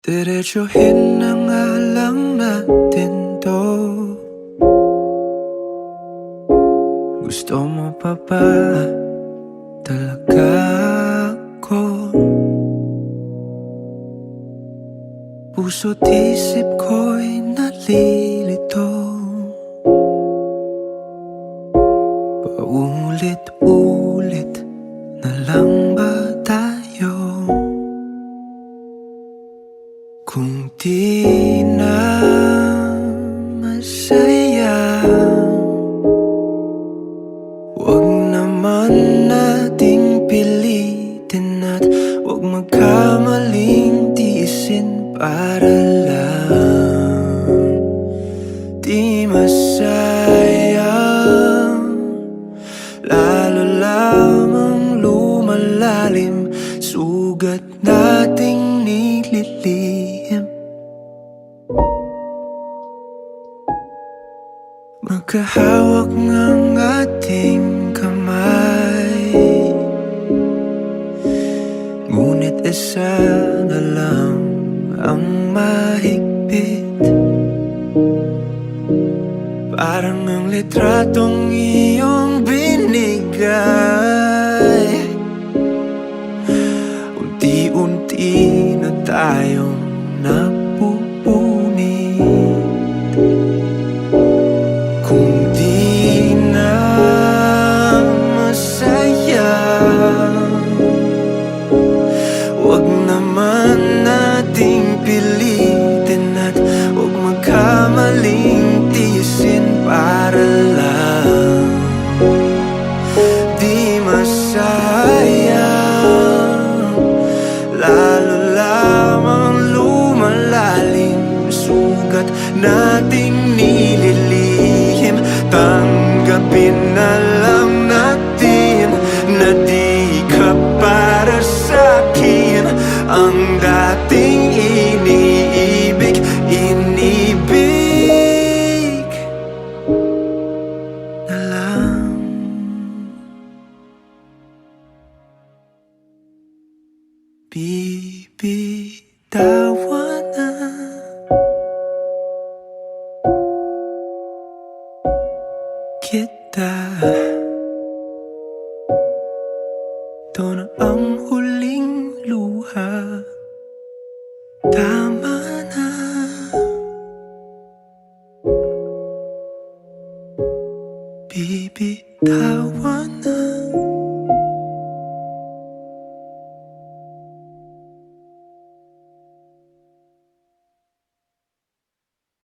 Diretsuhin na nga lang natin to Gusto mo pa ba talaga ko? Puso't isip ko'y nalilito Paulit-ulit na lang Kung di na masaya Huwag naman nating pilitin at Huwag magkamaling tiisin para lang Sugat nating nililihim. Magkahawak ng ating kamay. Ngunit isa na lang ang mahigpit. Parang ang litratong iyong binigay Unti-unti na tayong napupunit Kung di na masaya Huwag naman Sugat nating nililihim. Tanggapin na lang natin Na di ka para sa'kin. Ang dating iniibig Inibig na lang. Bibitawan kita Ito na ang huling luha Tama na Bibitawan